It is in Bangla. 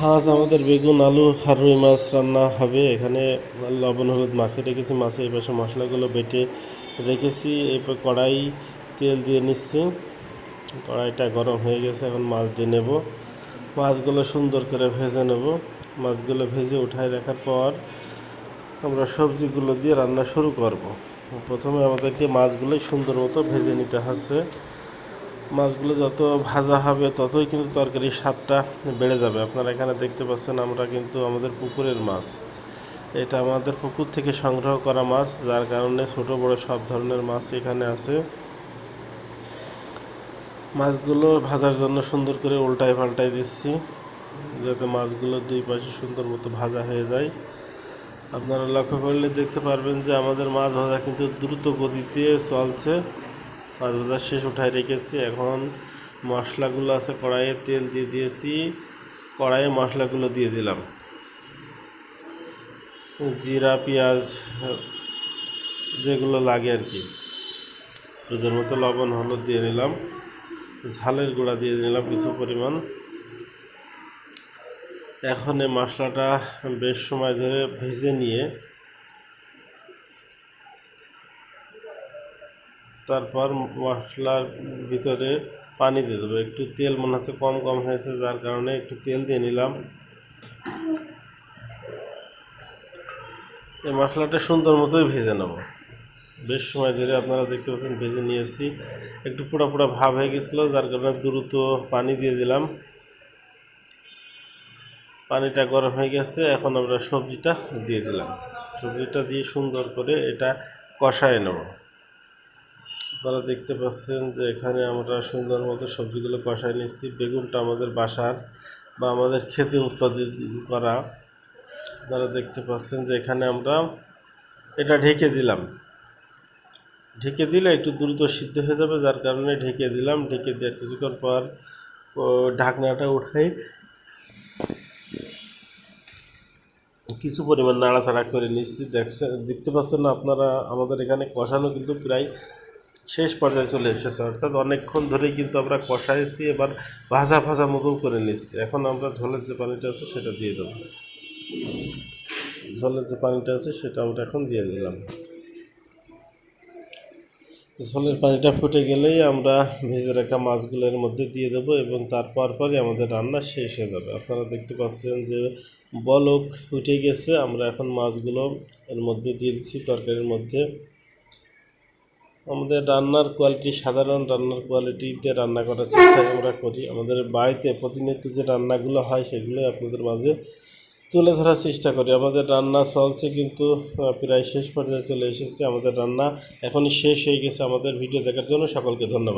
আজ আমাদের বেগুন, আলু আর রুই মাছ রান্না হবে। এখানে লবণ, হলুদ মাখিয়ে রেখেছি। মাছের এই পাশে মশলাগুলো বেটে রেখেছি। এরপর কড়াই তেল দিয়ে নিচ্ছি। কড়াইটা গরম হয়ে গেছে। এখন মাছ দিয়ে নেব। মাছগুলো সুন্দর করে ভেজে নেব। মাছগুলো ভেজে উঠায় রাখার পর আমরা সবজিগুলো দিয়ে রান্না শুরু করব। প্রথমে আমাদেরকে মাছগুলোই সুন্দর মতো ভেজে নিতে হচ্ছে। মাছগুলো যত ভাজা হবে ততই কিন্তু তরকারির স্বাদটা বেড়ে যাবে। আপনারা এখানে দেখতে পাচ্ছেন আমরা কিন্তু আমাদের পুকুরের মাছ। এটা আমাদের পুকুর থেকে সংগ্রহ করা মাছ, যার কারণে ছোট, বড় সব ধরনের মাছ এখানে আছে। মাছগুলো ভাজার জন্য সুন্দর করে উল্টায় পাল্টাই দিচ্ছি, যাতে মাছগুলো দুই পাশে সুন্দর মতো ভাজা হয়ে যায়। আপনারা লক্ষ্য করলে দেখতে পারবেন যে আমাদের মাছ ভাজা কিন্তু দ্রুত গতিতে চলছে। মাছ ভাজা শেষ উঠায় রেখেছি। এখন মশলাগুলো আছে, কড়াইয়ে তেল দিয়ে দিয়েছি। কড়াইয়ে মশলাগুলো দিয়ে দিলাম। জিরা, পেঁয়াজ, যেগুলো লাগে আর কি। প্রয়োজন মতো লবণ, হলুদ দিয়ে নিলাম। ঝালের গুঁড়া দিয়ে নিলাম কিছু পরিমাণ। এখন এই মশলাটা বেশ সময় ধরে ভেজে নিয়ে তারপর মশলার ভিতরে পানি দিয়ে দেবো। একটু তেল মনে হচ্ছে কম কম হয়েছে, যার কারণে একটু তেল দিয়ে নিলাম। এই মশলাটা সুন্দর মতোই ভেজে নেব। বেশ সময় ধরে আপনারা দেখতে পাচ্ছেন, ভেজে নিয়েছি। একটু পোড়া পোড়া ভাব হয়ে গেছিল, যার কারণে দ্রুত পানি দিয়ে দিলাম। পানিটা গরম হয়ে গেছে, এখন আমরা সবজিটা দিয়ে দিলাম। সবজিটা দিয়ে সুন্দর করে এটা কষায় নেব। আপনারা দেখতে পাচ্ছেন যে এখানে আমরা সুন্দর মতো সবজিগুলো কষায় নিচ্ছি। বেগুনটা আমাদের বাসার বা আমাদের খেতে উৎপাদন করা। আপনারা দেখতে পাচ্ছেন যে এখানে আমরা এটা ঢেকে দিলাম। ঢেকে দিলে একটু দ্রুত সিদ্ধ হয়ে যাবে, যার কারণে ঢেকে দিলাম। ঢেকে দেওয়ার কিছুক্ষণ পর ঢাকনাটা উঠাই কিছু পরিমাণ নাড়াচাড়া করে নিচ্ছি। দেখছেন, দেখতে পাচ্ছেন না আপনারা, আমাদের এখানে কষানো কিন্তু প্রায় শেষ পর্যায়ে চলে এসেছে। অর্থাৎ অনেকক্ষণ ধরেই কিন্তু আমরা কষাইছি, এবার ভাজা ভাজা মতো করে নিচ্ছি। এখন আমরা ঝোলের যে পানিটা আছে সেটা দিয়ে দেবো। ঝোলের যে পানিটা আছে সেটা আমরা এখন দিয়ে দিলাম। ঝোলের পানিটা ফুটে গেলেই আমরা ভেজে রাখা মাছগুলোর মধ্যে দিয়ে দেবো এবং তারপর পরই আমাদের রান্না শেষ হয়ে যাবে। আপনারা দেখতে পাচ্ছেন যে বলক উঠে গেছে। আমরা এখন মাছগুলো এর মধ্যে দিয়ে দিচ্ছি তরকারির মধ্যে। আমাদের রান্নার কোয়ালিটি সাধারণ রান্নার কোয়ালিটিতে রান্না করার চেষ্টা আমরা করি। আমাদের বাড়িতে প্রতিনিয়ত যে রান্নাগুলো হয় সেগুলোই আপনাদের মাঝে তুলে ধরার চেষ্টা করি। আমাদের রান্না চলছে কিন্তু প্রায় শেষ পর্যায়ে চলে এসেছে আমাদের রান্না। এখনই শেষ হয়ে গেছে আমাদের ভিডিও দেখার জন্য সকলকে ধন্যবাদ।